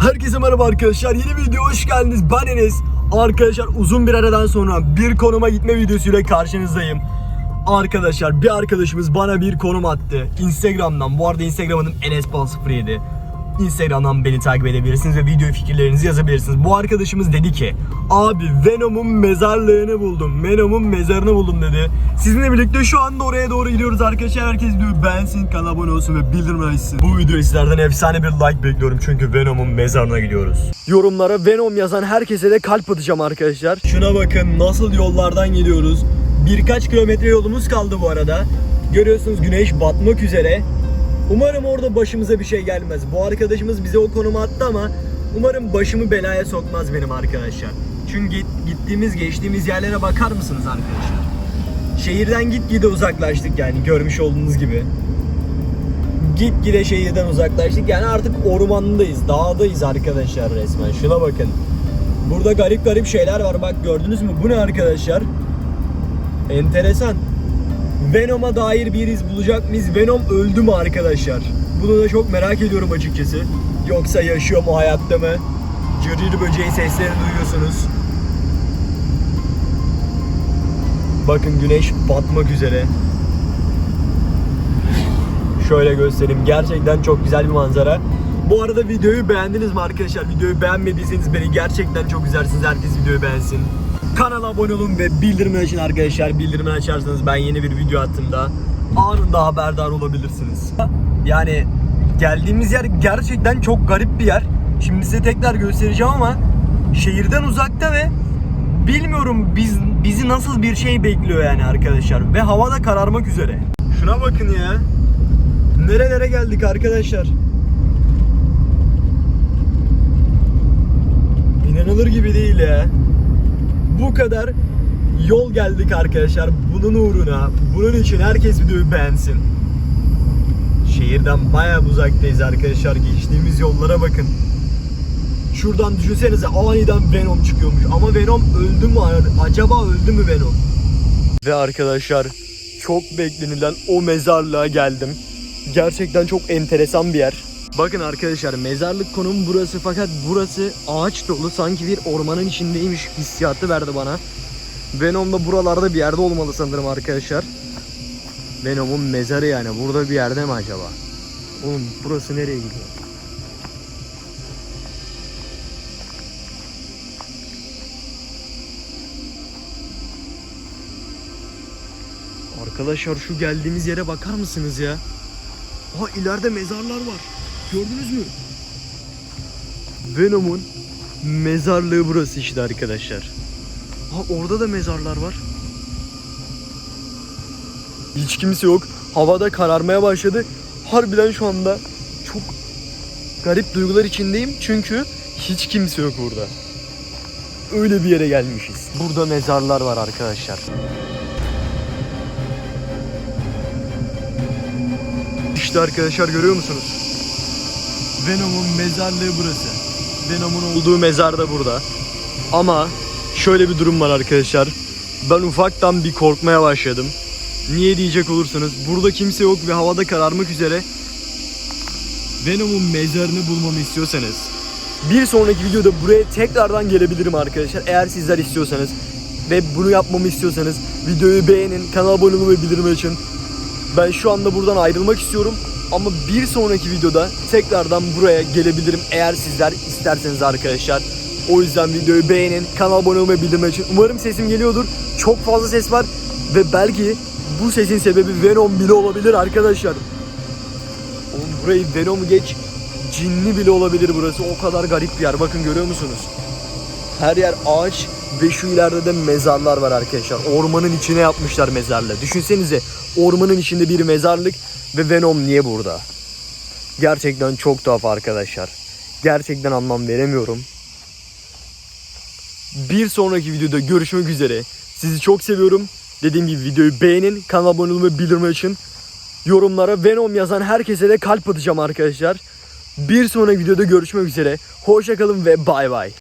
Herkese merhaba arkadaşlar. Yeni video hoş geldiniz. Ben Enes. Arkadaşlar uzun bir aradan sonra bir konuma gitme videosuyla karşınızdayım. Arkadaşlar bir arkadaşımız bana bir konum attı. Instagram'dan. Bu arada Instagram adım enesbal07. Instagram'dan beni takip edebilirsiniz ve video fikirlerinizi yazabilirsiniz. Bu arkadaşımız dedi ki Abi Venom'un mezarlığını buldum. Venom'un mezarını buldum dedi. Sizinle birlikte şu anda oraya doğru gidiyoruz arkadaşlar. Herkes videoyu beğensin, kanala abone olsun ve bildirim açsın. Bu videoyu sizlerden efsane bir like bekliyorum çünkü Venom'un mezarına gidiyoruz. Yorumlara Venom yazan herkese de kalp atacağım arkadaşlar. Şuna bakın nasıl yollardan gidiyoruz. Birkaç kilometre yolumuz kaldı bu arada. Görüyorsunuz güneş batmak üzere. Umarım orada başımıza bir şey gelmez. Bu arkadaşımız bize o konuma attı ama umarım başımı belaya sokmaz benim arkadaşlar. Çünkü git- gittiğimiz geçtiğimiz yerlere bakar mısınız arkadaşlar? Şehirden gitgide uzaklaştık yani görmüş olduğunuz gibi. Gitgide şehirden uzaklaştık yani artık ormandayız, dağdayız arkadaşlar resmen. Şuna bakın. Burada garip garip şeyler var bak gördünüz mü? Bu ne arkadaşlar? Enteresan. Venom'a dair bir iz bulacak mıyız? Venom öldü mü arkadaşlar? Bunu da çok merak ediyorum açıkçası. Yoksa yaşıyor mu hayatta mı? Cırcır böceği seslerini duyuyorsunuz. Bakın güneş batmak üzere. Şöyle göstereyim. Gerçekten çok güzel bir manzara. Bu arada videoyu beğendiniz mi arkadaşlar? Videoyu beğenmediyseniz beni gerçekten çok üzersiniz. Herkes videoyu beğensin. Kanala abone olun ve bildirimi açın arkadaşlar. Bildirimi açarsanız ben yeni bir video attığımda anında haberdar olabilirsiniz. Yani geldiğimiz yer gerçekten çok garip bir yer. Şimdi size tekrar göstereceğim ama şehirden uzakta ve bilmiyorum biz bizi nasıl bir şey bekliyor yani arkadaşlar ve hava da kararmak üzere. Şuna bakın ya. Nerelere geldik arkadaşlar? İnanılır gibi değil ya. Bu kadar yol geldik arkadaşlar. Bunun uğruna, bunun için herkes videoyu beğensin. Şehirden bayağı uzaktayız arkadaşlar. Geçtiğimiz yollara bakın. Şuradan düşünsenize aniden Venom çıkıyormuş. Ama Venom öldü mü? Acaba öldü mü Venom? Ve arkadaşlar çok beklenilen o mezarlığa geldim. Gerçekten çok enteresan bir yer. Bakın arkadaşlar mezarlık konumu burası fakat burası ağaç dolu sanki bir ormanın içindeymiş hissiyatı verdi bana. Venom da buralarda bir yerde olmalı sanırım arkadaşlar. Venom'un mezarı yani burada bir yerde mi acaba? Oğlum burası nereye gidiyor? Arkadaşlar şu geldiğimiz yere bakar mısınız ya? Ha ileride mezarlar var. Gördünüz mü? Venom'un mezarlığı burası işte arkadaşlar. Ha orada da mezarlar var. Hiç kimse yok. Havada kararmaya başladı. Harbiden şu anda çok garip duygular içindeyim. Çünkü hiç kimse yok burada. Öyle bir yere gelmişiz. Burada mezarlar var arkadaşlar. İşte arkadaşlar görüyor musunuz? Venom'un mezarlığı burası. Venom'un olduğu mezar da burada. Ama şöyle bir durum var arkadaşlar. Ben ufaktan bir korkmaya başladım. Niye diyecek olursanız burada kimse yok ve havada kararmak üzere. Venom'un mezarını bulmamı istiyorsanız bir sonraki videoda buraya tekrardan gelebilirim arkadaşlar. Eğer sizler istiyorsanız ve bunu yapmamı istiyorsanız videoyu beğenin, kanala abone ve bildirim açın. Ben şu anda buradan ayrılmak istiyorum ama bir sonraki videoda tekrardan buraya gelebilirim eğer sizler isterseniz arkadaşlar. O yüzden videoyu beğenin, kanala abone olmayı ve bildirim açın. Umarım sesim geliyordur. Çok fazla ses var ve belki bu sesin sebebi Venom bile olabilir arkadaşlar. Oğlum burayı Venom geç cinli bile olabilir burası. O kadar garip bir yer. Bakın görüyor musunuz? Her yer ağaç ve şu ileride de mezarlar var arkadaşlar. Ormanın içine yapmışlar mezarlığı. Düşünsenize ormanın içinde bir mezarlık ve Venom niye burada? Gerçekten çok tuhaf arkadaşlar. Gerçekten anlam veremiyorum. Bir sonraki videoda görüşmek üzere. Sizi çok seviyorum. Dediğim gibi videoyu beğenin, kanala abone olun ve bildirim açın. Yorumlara Venom yazan herkese de kalp atacağım arkadaşlar. Bir sonraki videoda görüşmek üzere. Hoşçakalın ve bay bay.